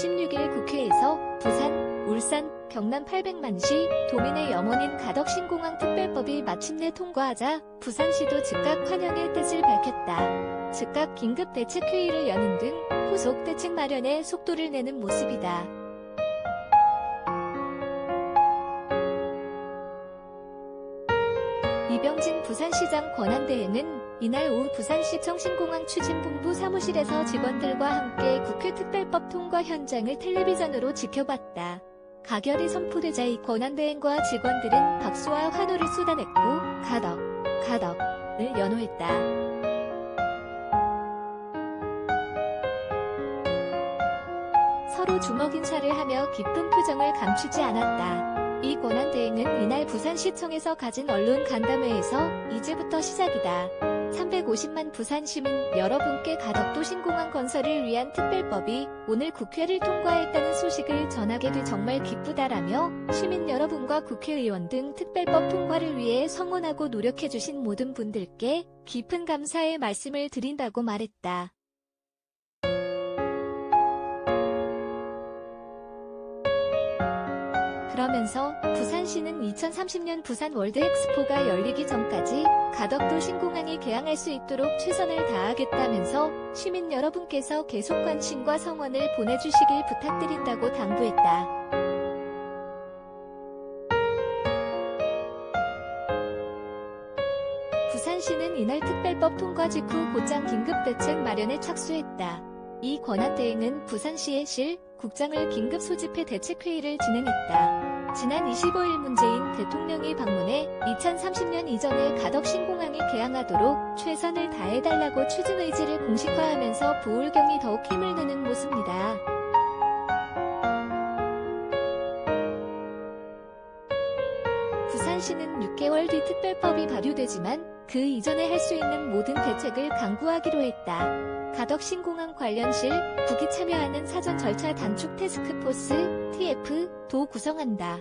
26일 국회에서 부산, 울산, 경남 800만시 도민의 염원인 가덕신공항 특별법이 마침내 통과하자 부산시도 즉각 환영의 뜻을 밝혔다. 즉각 긴급 대책 회의를 여는 등 후속 대책 마련에 속도를 내는 모습이다. 이병진 부산시장 권한대행은 이날 오후 부산시 청 신공항 추진본부 사무실에서 직원들과 함께 국회 특별법 통과 현장을 텔레비전으로 지켜봤다. 가결이 선포되자 이 권한대행과 직원들은 박수와 환호를 쏟아냈고 가덕, 가덕을 연호했다. 서로 주먹 인사를 하며 기쁜 표정을 감추지 않았다. 이 권한 대행은 이날 부산시청에서 가진 언론 간담회에서 이제부터 시작이다. 350만 부산 시민 여러분께 가덕도 신공항 건설을 위한 특별법이 오늘 국회를 통과했다는 소식을 전하게 돼 정말 기쁘다라며 시민 여러분과 국회의원 등 특별법 통과를 위해 성원하고 노력해주신 모든 분들께 깊은 감사의 말씀을 드린다고 말했다. 그러면서 부산시는 2030년 부산 월드 엑스포가 열리기 전까지 가덕도 신공항이 개항할 수 있도록 최선을 다하겠다면서 시민 여러분께서 계속 관심과 성원을 보내주시길 부탁드린다고 당부했다. 부산시는 이날 특별법 통과 직후 곧장 긴급대책 마련에 착수했다. 이 권한대행은 부산시의 실, 국장을 긴급 소집해 대책회의를 진행했다. 지난 25일 문재인 대통령이 방문해 2030년 이전에 가덕 신공항이 개항하도록 최선을 다해달라고 추진 의지를 공식화하면서 부울경이 더욱 힘을 내는 모습이다. 부산시는 6개월 뒤 특별법이 발효되지만 그 이전에 할 수 있는 모든 대책을 강구하기로 했다. 가덕 신공항 관련실, 국이 참여하는 사전 절차 단축 테스크포스, TF도 구성한다.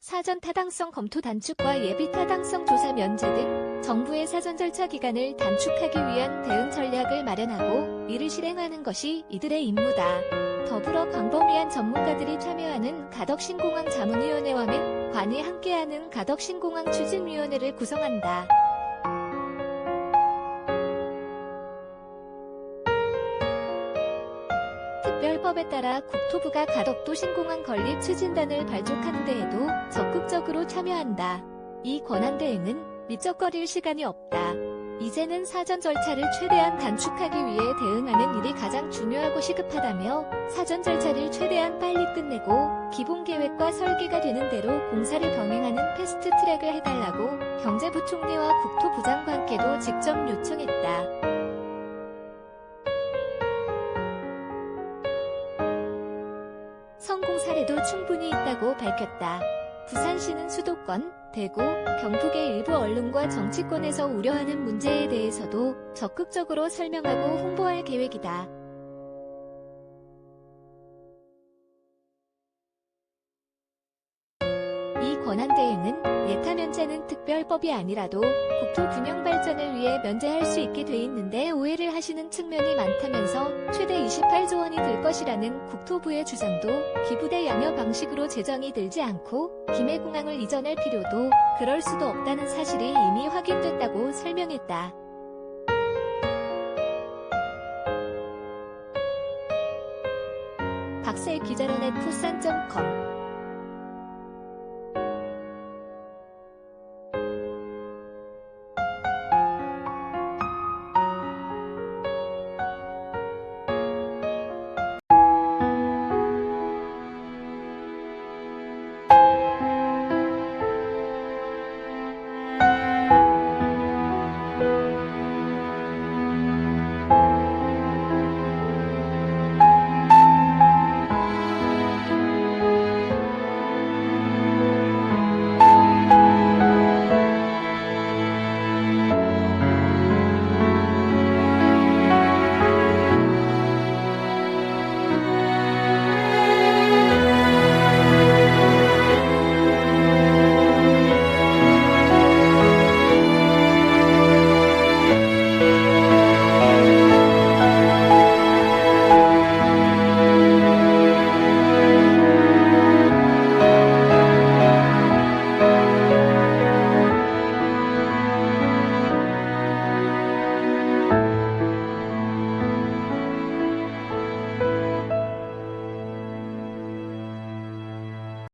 사전 타당성 검토 단축과 예비 타당성 조사 면제 등 정부의 사전 절차 기간을 단축하기 위한 대응 전략을 마련하고 이를 실행하는 것이 이들의 임무다. 더불어 광범위한 전문가들이 참여하는 가덕신공항 자문위원회와 및 관이 함께하는 가덕신공항 추진위원회를 구성한다. 특별법에 따라 국토부가 가덕도 신공항 건립 추진단을 발족하는 데에도 적극적으로 참여한다. 이 권한대행은 미적거릴 시간이 없다. 이제는 사전 절차를 최대한 단축하기 위해 일이 중요하고 시급하다며 사전 절차를 최대한 빨리 끝내고 기본 계획과 설계가 되는 대로 공사를 병행하는 패스트 트랙을 해달라고 경제부총리와 국토부 장관께도 직접 요청했다. 성공 사례도 충분히 있다고 밝혔다. 부산시는 수도권, 대구, 경북의 일부 언론과 정치권에서 우려하는 문제에 대해서도 적극적으로 설명하고 홍보할 계획이다. 권한대행은 예타 면제는 특별법이 아니라도 국토 균형 발전을 위해 면제할 수 있게 돼 있는데 오해를 하시는 측면이 많다면서 최대 28조 원이 들 것이라는 국토부의 주장도 기부대 양여 방식으로 재정이 들지 않고 김해공항을 이전할 필요도 그럴 수도 없다는 사실이 이미 확인됐다고 설명했다. 박세 기자론의 푸산.com